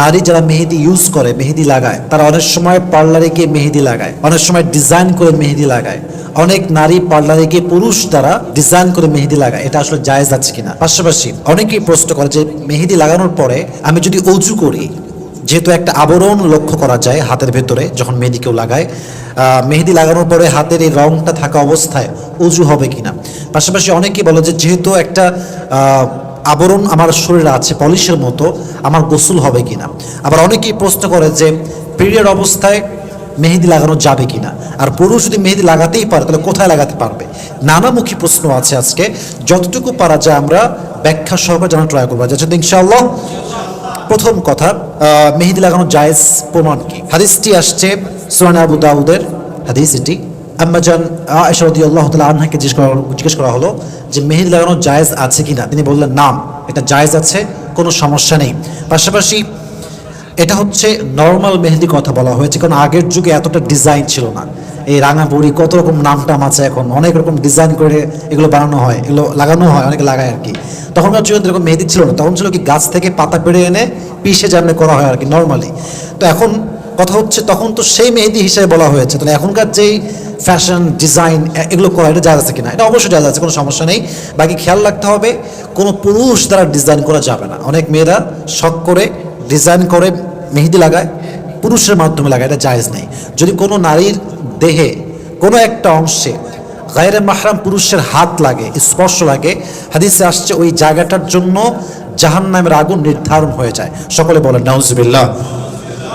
নারী যারা মেহেদি ইউজ করে, মেহেদি লাগায়, তারা অনেক সময় পার্লারে গিয়ে মেহেদি লাগায়, অনেক সময় ডিজাইন করে মেহেদি লাগায়। অনেক নারী পার্লারে গিয়ে পুরুষ দ্বারা ডিজাইন করে মেহেদি লাগায়, এটা আসলে জায়েজ আছে কিনা? পাশাপাশি অনেকেই প্রশ্ন করে যে মেহেদি লাগানোর পরে আমি যদি অজু করি, যেহেতু একটা আবরণ লক্ষ্য করা যায় হাতের ভেতরে, যখন মেহেদি কেউ লাগায় মেহেদি লাগানোর পরে হাতের এই রংটা থাকা অবস্থায় অজু হবে কিনা? পাশাপাশি অনেকেই বলে যে যেহেতু একটা আবরণ আমার শরীরে আছে, পলিশের মতো আমার গোসল হবে কিনা? আবার অনেকেই প্রশ্ন করে যে পিরিয়ড অবস্থায় মেহেদি লাগানো যাবে কিনা? আর পুরুষ যদি মেহেদি লাগাতেই পারে, তাহলে কোথায় লাগাতে পারবে? নানামুখী প্রশ্ন আছে আজকে। যতটুকু পারা যায় আমরা ব্যাখ্যা সহকারে জানার ট্রাই করব। যাতে ইনশাআল্লাহ প্রথম কথা মেহেদি লাগানো জায়েজ প্রমাণ কি? হাদিসটি আসছে সোহান আবু দাউদের, হাদিস এটি। আম্মাজান আয়েশা রাদিয়াল্লাহু তাআলা আনহাকে জিজ্ঞেস করা জিজ্ঞেস করা হলো যে মেহেদি লাগানো জায়েজ আছে কিনা? তিনি বললেন, নাম, এটা জায়েজ আছে, কোনো সমস্যা নেই। পাশাপাশি এটা হচ্ছে নর্মাল মেহেদি কথা বলা হয়েছে, কারণ আগের যুগে এতটা ডিজাইন ছিল না। এই রাঙাপুরি কত রকম নাম টাম আছে এখন, অনেক রকম ডিজাইন করে এগুলো বানানো হয়, এগুলো লাগানো হয়, অনেকে লাগায় আর কি। তখনকার যুগে এরকম মেহেদি ছিল না, তখন ছিল কি গাছ থেকে পাতা পেড়ে এনে পিষে জানলে করা হয় আর কি নর্মালি তো এখন কথা হচ্ছে, তখন তো সেই মেহেদি হিসেবে বলা হয়েছে। তাহলে এখনকার যেই ফ্যাশন ডিজাইন এগুলো করা, এটা জায়গা আছে কিনা? এটা অবশ্যই জায়গা আছে, কোনো সমস্যা নেই। বাকি খেয়াল রাখতে হবে, কোনো পুরুষ দ্বারা ডিজাইন করা যাবে না। অনেক মেয়েরা শখ করে ডিজাইন করে মেহেদি লাগায়, পুরুষের মাধ্যমে লাগায়, এটা জায়েজ নেই। যদি কোনো নারীর দেহে কোনো একটা অংশে গায়ের মাহরাম পুরুষের হাত লাগে, স্পর্শ লাগে, হাদিসে আসছে ওই জায়গাটার জন্য জাহান নামের আগুন নির্ধারণ হয়ে যায়। সকলে বলেন, নাউজুবিল্লাহ।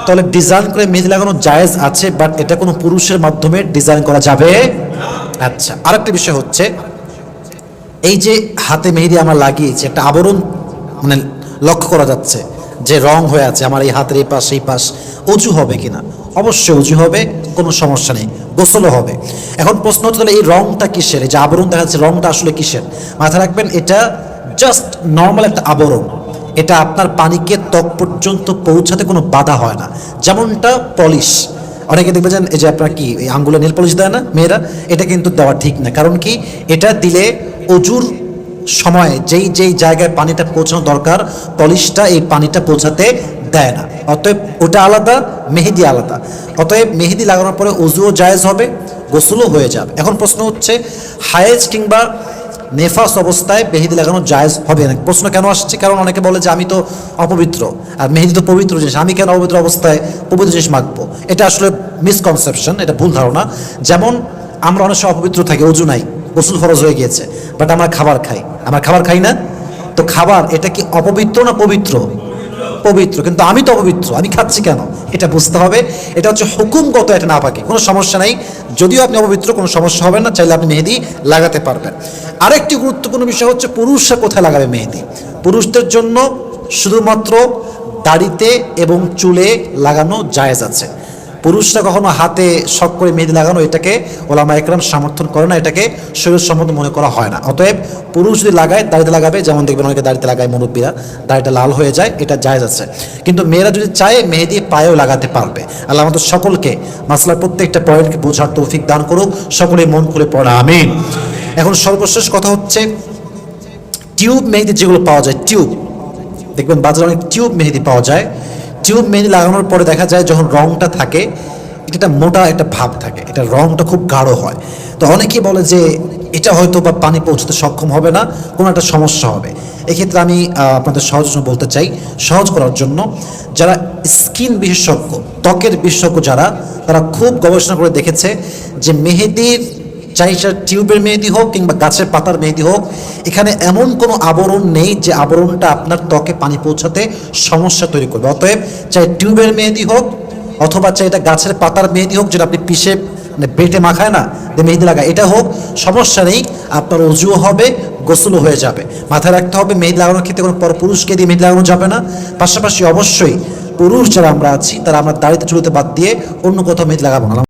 তাহলে ডিজাইন করে মেহেদি লাগানো জায়েজ আছে বাট এটা কোনো পুরুষের মাধ্যমে ডিজাইন করা যাবে? আচ্ছা আরেকটা বিষয় হচ্ছে, এই যে হাতে মেহেদি আমরা লাগিয়েছি, একটা আবরণ মানে লক্ষ্য করা যাচ্ছে যে রং হয়ে আছে, আমার এই হাতের এই পাশ এই পাশ, উঁচু হবে কিনা? অবশ্যই উঁচু হবে, কোনো সমস্যা নেই, গোসলও হবে। এখন প্রশ্ন হচ্ছে তাহলে এই রংটা কিসের? এই যে আবরণ দেখা যাচ্ছে, রংটা আসলে কিসের? মাথায় রাখবেন, এটা জাস্ট নর্মাল একটা আবরণ। এটা আপনার পানিকে ত্বক পর্যন্ত পৌঁছাতে কোনো বাধা হয় না। যেমনটা পলিশ। অনেকে দেখবে যেন এই যে আপনার কি, এই আঙ্গুলে নীল পলিশ দেয় না মেয়েরা? এটা কিন্তু দেওয়া ঠিক না। কারণ কি? এটা দিলে অজুর সময়, যেই যেই জায়গায় পানিটা পৌঁছানো দরকার, পলিশটা এই পানিটা পৌঁছাতে দেয় না। অতএব ওটা আলাদা, মেহেদি আলাদা। অতএব মেহেদি লাগানোর পরে অজুও জায়েজ হবে, গোসলও হয়ে যাবে। এখন প্রশ্ন হচ্ছে হায়েজ কিংবা নেফাস অবস্থায় মেহেদি লাগানো জায়জ হবে না। প্রশ্ন কেন আসছে? কারণ অনেকে বলে যে আমি তো অপবিত্র। আর মেহেদি তো পবিত্র জিনিস। আমি কেন অপবিত্র অবস্থায় পবিত্র জিনিস মাখবো? এটা আসলে মিসকনসেপশন এটা ভুল ধারণা। যেমন আমরা অনেক সময় অপবিত্র থাকি, অজু নাই ওষুধ ফরজ হয়ে গিয়েছে বাট আমরা খাবার খাই। আমরা খাবার খাই না? তো খাবার, এটা কি অপবিত্র না পবিত্র? পবিত্র, কিন্তু আমি তো অপবিত্র, আমি খাচ্ছি কেন? এটা বুঝতে হবে, এটা হচ্ছে হুকুমগত, এটা না পাকে, কোনো সমস্যা নাই। যদিও আপনি অপবিত্র, কোনো সমস্যা হবে না, চাইলে আপনি মেহেদি লাগাতে পারবেন। আরেকটি গুরুত্বপূর্ণ বিষয় হচ্ছে, পুরুষরা কোথায় লাগাবে মেহেদি? পুরুষদের জন্য শুধুমাত্র দাড়িতে এবং চুলে লাগানো জায়েজ আছে। পুরুষরা কখনো হাতে শখ করে মেহেদি লাগানো এটাকে ওলামা একরাম সমর্থন করে না, এটাকে শরীর সম্মত মনে করা হয় না। অতএব পুরুষ যদি লাগায়, দাড়িতে লাগাবে, যেমন দেখবেন অনেকে দাড়িতে লাগায় মুরব্বীরা, দাড়িটা লাল হয়ে যায়, এটা জায়েজ আছে। কিন্তু মেয়েরা যদি চায়, মেহেদি পায়েও লাগাতে পারবে। আল্লাহ আমাদের সকলকে মাসলার প্রত্যেকটা পয়েন্টকে বোঝার তৌফিক দান করুক। সকলে মন খুলে পড়া, আমিন। এখন সর্বশেষ কথা হচ্ছে, টিউব মেহেদি যেগুলো পাওয়া যায়, টিউব। দেখবেন বাজারে অনেক টিউব মেহেদি পাওয়া যায়। টিউব মেহেদি লাগানোর পরে দেখা যায় যখন রংটা থাকে, এটা মোটা একটা ভাব থাকে। এটা রংটা খুব গাঢ় হয়। তো অনেকেই বলে যে এটা হয়তো বা পানি পৌঁছতে সক্ষম হবে না, কোনো একটা সমস্যা হবে। এক্ষেত্রে আমি আপনাদের সহজ বলতে চাই। সহজ করার জন্য যারা স্কিন বিশেষজ্ঞ, ত্বকের বিশেষজ্ঞ যারা, তারা খুব গবেষণা করে দেখেছে যে মেহেদির চাই সেটা টিউবের মেহেদি হোক কিংবা গাছের পাতার মেহেদি হোক, এখানে এমন কোনো আবরণ নেই যে আবরণটা আপনার ত্বকে পানি পৌঁছাতে সমস্যা তৈরি করবে। অতএব চাই টিউবের মেহেদি হোক অথবা চাই এটা গাছের পাতার মেহেদি হোক যেটা আপনি পিষে মানে বেটে মাখায় না, যে মেহেদি লাগায়, এটা হোক, সমস্যা নেই, আপনার অজুও হবে, গোসলও হয়ে যাবে। মাথায় রাখতে হবে, মেহেদি লাগানোর ক্ষেত্রে কোনো পর পুরুষকে দিয়ে মেহেদি লাগানো যাবে না। পাশাপাশি অবশ্যই পুরুষ যারা আমরা আছি, তারা আমরা দাড়িতে চুলোতে বাদ দিয়ে অন্য কোথাও মেহেদি লাগাবো না।